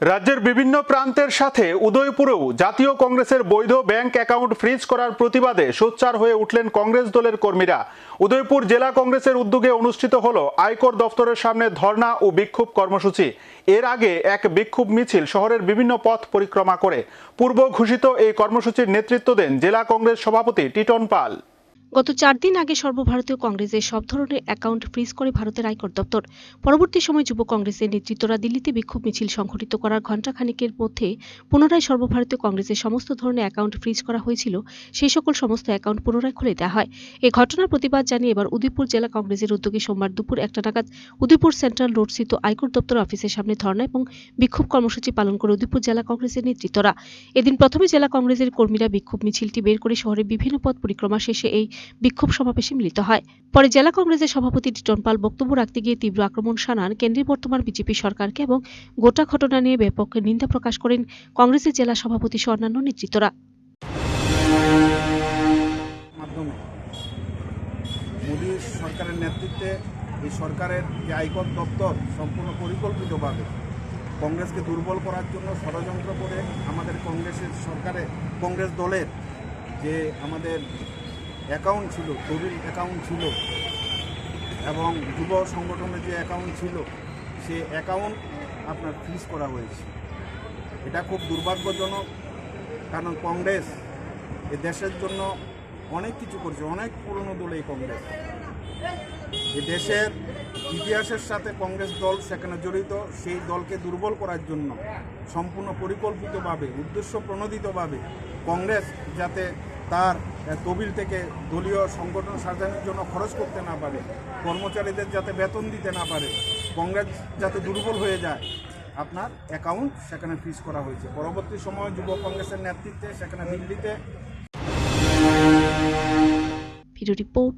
রাজ্যের বিভিন্ন প্রান্তের সাথে উদয়পুরেও জাতীয় কংগ্রেসের বৈধ ব্যাংক অ্যাকাউন্ট ফ্রিজ করার প্রতিবাদে সোচ্চার হয়ে উঠলেন কংগ্রেস দলের কর্মীরা। উদয়পুর জেলা কংগ্রেসের উদ্যোগে অনুষ্ঠিত হল আয়কর দফতরের সামনে ধর্ণা ও বিক্ষোভ কর্মসূচি। এর আগে এক বিক্ষোভ মিছিল শহরের বিভিন্ন পথ পরিক্রমা করে। পূর্ব ঘোষিত এই কর্মসূচির নেতৃত্ব দেন জেলা কংগ্রেস সভাপতি টিটন পাল। গত চার দিন আগে সর্বভারতীয় কংগ্রেসের সব ধরনের অ্যাকাউন্ট ফ্রিজ করে ভারতের আয়কর দপ্তর। পরবর্তী সময় যুব কংগ্রেসের নেতৃত্বরা দিল্লিতে বিক্ষোভ মিছিল সংঘটিত করার ঘণ্টাখানেকের মধ্যে পুনরায় সর্বভারতীয় কংগ্রেসের সমস্ত ধরনের অ্যাকাউন্ট ফ্রিজ করা হয়েছিল। সেই সকল সমস্ত অ্যাকাউন্ট পুনরায় খুলে দেওয়া হয়। এই ঘটনার প্রতিবাদ জানিয়ে এবার উদয়পুর জেলা কংগ্রেসের উদ্যোগে সোমবার দুপুর একটা নাগাদ উদয়পুর সেন্ট্রাল রোডস্থিত আয়কর দপ্তর অফিসের সামনে ধর্ণা এবং বিক্ষোভ কর্মসূচি পালন করে উদয়পুর জেলা কংগ্রেসের নেতৃত্বরা। এদিন প্রথমে জেলা কংগ্রেসের কর্মীরা বিক্ষোভ মিছিলটি বের করে শহরের বিভিন্ন পথ পরিক্রমা শেষে এই বিক্ষোভ সমাবেশে মিলিত হয়। পরে জেলা কংগ্রেসের সভাপতি টিটন পাল বক্তব্য রাখতে গিয়ে তীব্র আক্রমণ শানান কেন্দ্রের বর্তমান বিজেপি সরকারকে এবং গোটা ঘটনা নিয়ে ব্যাপক নিন্দা প্রকাশ করেন কংগ্রেসের জেলা সভাপতি সহ অন্যান্য নেতৃত্বরা মোদী সরকারের নেতৃত্বে এই সরকারের যে আয়কর দপ্তর সম্পূর্ণ পরিকল্পিতভাবে কংগ্রেসকে দুর্বল করার জন্য ষড়যন্ত্র করে আমাদের কংগ্রেসের সরকারে কংগ্রেস দলের যে আমাদের অ্যাকাউন্ট ছিল তহবিল অ্যাকাউন্ট ছিল এবং যুব সংগঠনের যে অ্যাকাউন্ট ছিল, সে অ্যাকাউন্ট আপনার ফ্রিজ করা হয়েছে। এটা খুব দুর্ভাগ্যজনক, কারণ কংগ্রেস এ দেশের জন্য অনেক কিছু করেছে, অনেক পুরনো দল এই কংগ্রেস। এ দেশের ইতিহাসের সাথে কংগ্রেস দল সেখানে জড়িত, সেই দলকে দুর্বল করার জন্য, সম্পূর্ণ পরিকল্পিতভাবে, উদ্দেশ্য প্রণোদিতভাবে কংগ্রেস যাতে তার তবিল থেকে দলীয় সংগঠন সাজানোর জন্য খরচ করতে না পারে, কর্মচারীদের যাতে বেতন দিতে না পারে কংগ্রেস যাতে দুর্বল হয়ে যায়, আপনার অ্যাকাউন্ট সেখানে ফিস করা হয়েছে। পরবর্তী সময় যুব কংগ্রেসের নেতৃত্বে, সেখানে দিল্লিতে ভিডিও রিপোর্ট